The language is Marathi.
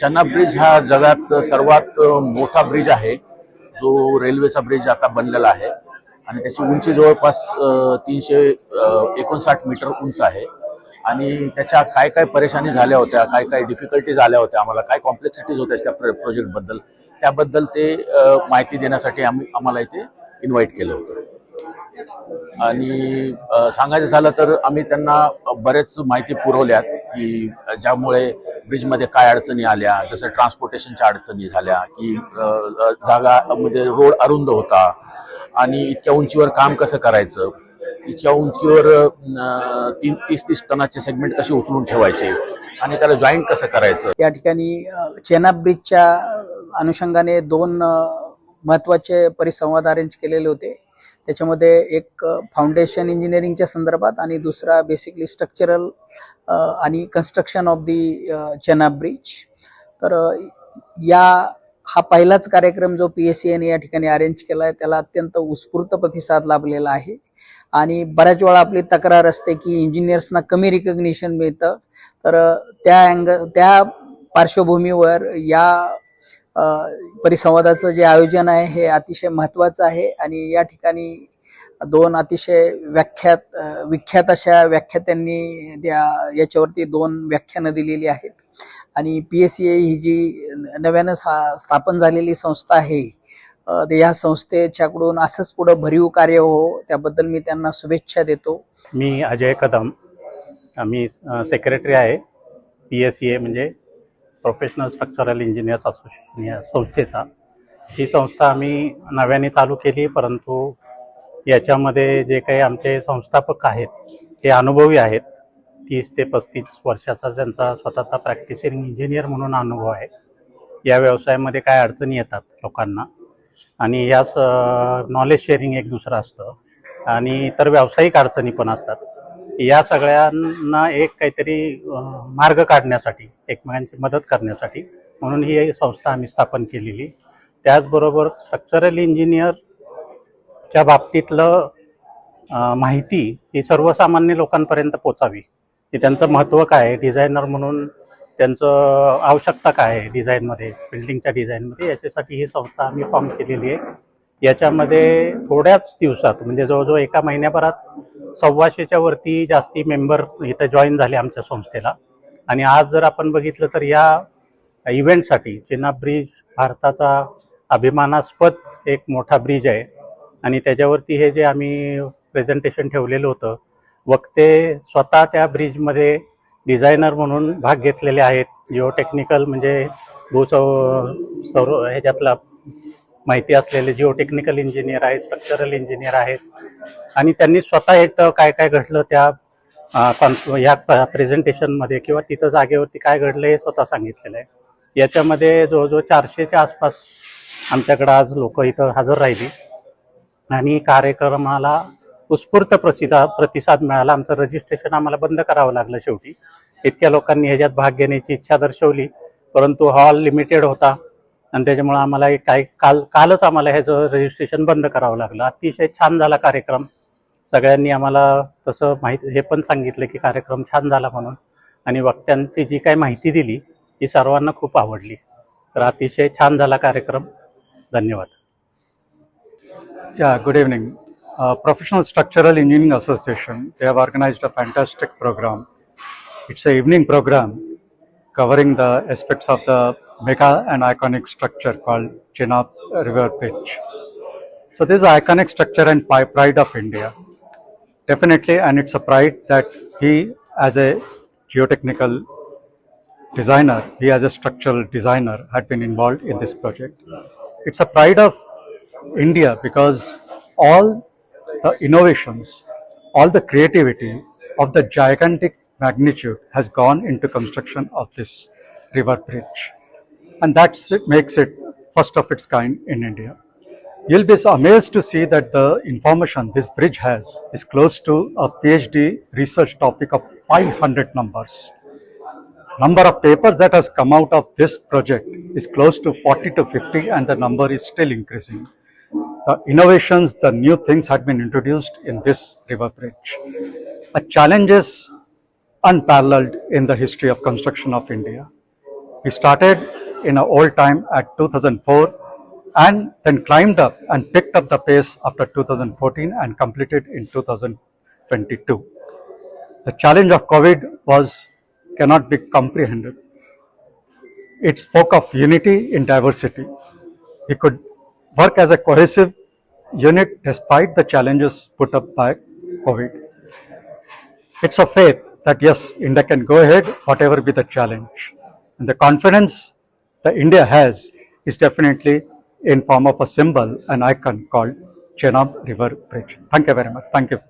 चन्ना ब्रिज हा जगात सर्वात मोठा ब्रिज आहे. जो रेल्वेचा ब्रिज आता बनलेला आहे. आणि त्याची उंची जवळपास तीनशे एकोणसाठ मीटर उंच आहे. आणि त्याच्या काय काय परेशानी झाल्या होत्या काय काय डिफिकल्टीज आल्या होत्या आम्हाला काय कॉम्प्लेक्सिटीज होत्या त्या प्र- प्रोजेक्टबद्दल त्याबद्दल ते माहिती देण्यासाठी आम्ही आम्हाला इथे इन्व्हाइट केलं होतं. आणि सांगायचं झालं तर आम्ही त्यांना बरेच माहिती पुरवल्यात. की ज्यामुळे ब्रिजमध्ये काय अडचणी आल्या जसं ट्रान्सपोर्टेशनच्या अडचणी झाल्या की जागा म्हणजे रोड अरुंद होता आणि इतक्या उंचीवर काम कसं करायचं? इतक्या उंचीवर तीन तीस तीस टनाचे सेगमेंट कसे उचलून ठेवायचे आणि त्याला जॉईंट कसं करायचं? या ठिकाणी चेनाब ब्रिजच्या अनुषंगाने दोन महत्त्वाचे महत्त्वाचे परिसंवाद अरेंज केलेले होते. त्याच्यामध्ये एक फाउंडेशन इंजिनिअरिंगच्या संदर्भात आणि दुसरा बेसिकली स्ट्रक्चरल आणि construction of the Chenab bridge तर या हा पहिलाच कार्यक्रम जो पी एस सी एने या ठिकाणी अरेंज केला आहे त्याला अत्यंत उत्स्फूर्त प्रतिसाद लाभलेला आहे. आणि बऱ्याच वेळा आपली तक्रार असते की इंजिनियर्सना कमी रिकग्निशन मिळतं. तर त्या अँग त्या पार्श्वभूमीवर या परिसंवादाचं जे आयोजन आहे हे अतिशय महत्त्वाचं आहे आणि या ठिकाणी दोन अतिशय व्याख्यात विख्यात अशा व्याख्यात्यांनी त्या याच्यावरती दोन व्याख्यानं दिलेली आहेत. आणि पी एस सी ए ही जी नव्यानं सा स्थापन झालेली संस्था आहे ते या संस्थेच्याकडून असंच पुढं भरीव कार्य हो त्याबद्दल मी त्यांना शुभेच्छा देतो. मी अजय कदम मी सेक्रेटरी आहे पी एस सी ए म्हणजे प्रोफेशनल स्ट्रक्चरल इंजिनियर्स असोसिएशन या संस्थेचा. ही संस्था आम्ही नव्याने चालू केली परंतु याच्यामध्ये जे काही आमचे संस्थापक आहेत ते अनुभवी आहेत. तीस ते पस्तीस वर्षाचा त्यांचा स्वतःचा प्रॅक्टिसिंग इंजिनियर म्हणून अनुभव आहे. या व्यवसायामध्ये काय अडचणी येतात लोकांना. आणि या नॉलेज शेअरिंग एक दुसरं असतं. आणि इतर व्यावसायिक अडचणी पण असतात. या सगळ्यांना एक काहीतरी मार्ग काढण्यासाठी एकमेकांची मदत करण्यासाठी म्हणून ही संस्था आम्ही स्थापन केलेली. त्याचबरोबर स्ट्रक्चरल इंजिनियरच्या बाबतीतलं माहिती ही सर्वसामान्य लोकांपर्यंत पोचावी. की त्यांचं महत्त्व काय आहे? डिझायनर म्हणून त्यांचं आवश्यकता काय आहे डिझाईनमध्ये बिल्डिंगच्या डिझाईनमध्ये याच्यासाठी ही संस्था आम्ही फॉर्म केलेली आहे. याच्यामध्ये थोड्याच दिवसात म्हणजे जवळजवळ एका महिन्याभरात सव्वाशेच्या वरती जास्ती मेंबर इथं जॉईन झाले आमच्या संस्थेला. आणि आज जर आपण बघितलं तर या इव्हेंटसाठी चिना ब्रिज भारताचा अभिमानास्पद एक मोठा ब्रिज आहे. आणि त्याच्यावरती हे जे आम्ही प्रेझेंटेशन ठेवलेलं होतं वक्ते स्वतः त्या ब्रिजमध्ये डिझायनर म्हणून भाग घेतलेले आहेत. जिओ टेक्निकल म्हणजे भूसौ सौर ह्याच्यातला माहिती असलेले जिओटेक्निकल इंजिनियर आहेत स्ट्रक्चरल इंजिनियर आहेत. आणि त्यांनी स्वतः इथं काय काय घडलं त्या अं, या प्रेझेंटेशनमध्ये किंवा तिथं जागेवरती काय घडलं हे स्वतः सांगितलेलं आहे. याच्यामध्ये जवळजवळ चारशेच्या आसपास आमच्याकडं आज लोक इथं हजर राहिली. आणि कार्यक्रमाला उत्स्फूर्त प्रसिद्ध प्रतिसाद मिळाला. आमचं रजिस्ट्रेशन आम्हाला बंद करावं लागलं शेवटी. इतक्या लोकांनी ह्याच्यात भाग घेण्याची इच्छा दर्शवली. परंतु हॉल लिमिटेड होता. आणि त्याच्यामुळं आम्हाला एक काय काल कालच आम्हाला ह्याचं रजिस्ट्रेशन बंद करावं लागलं. अतिशय छान झाला कार्यक्रम. सगळ्यांनी आम्हाला तसं माहिती हे पण सांगितलं की कार्यक्रम छान झाला म्हणून. आणि वक्त्यांची जी काही माहिती दिली ती सर्वांना खूप आवडली. तर अतिशय छान झाला कार्यक्रम. धन्यवाद. या good evening professional structural engineering association they have have a fantastic programme it's a evening programme covering the aspects of the mega and iconic structure called Chenab River Bridge. So this is iconic structure and pride of India. Definitely, and it's a pride that he, as a geotechnical designer, he as a structural designer had been involved in this project. It's a pride of India because all the innovations, all the creativity of the gigantic magnitude has gone into construction of this river bridge. And that makes it first of its kind in India. You'll be amazed to see that the information this bridge has is close to a PhD research topic of 500 numbers number of papers that has come out of this project is close to 40 to 50 and the number is still increasing the innovations the new things had been introduced in this river bridge a challenge is unparalleled in the history of construction of India. We started in an old time at 2004 and then climbed up and picked up the pace after 2014 and completed in 2022. The challenge of COVID was cannot be comprehended. It spoke of unity in diversity. We could work as a cohesive unit despite the challenges put up by COVID. It's a faith that yes, India can go ahead, whatever be the challenge. And the confidence that India has is definitely in form of a symbol, an icon called Chenab River Bridge. Thank you very much. Thank you.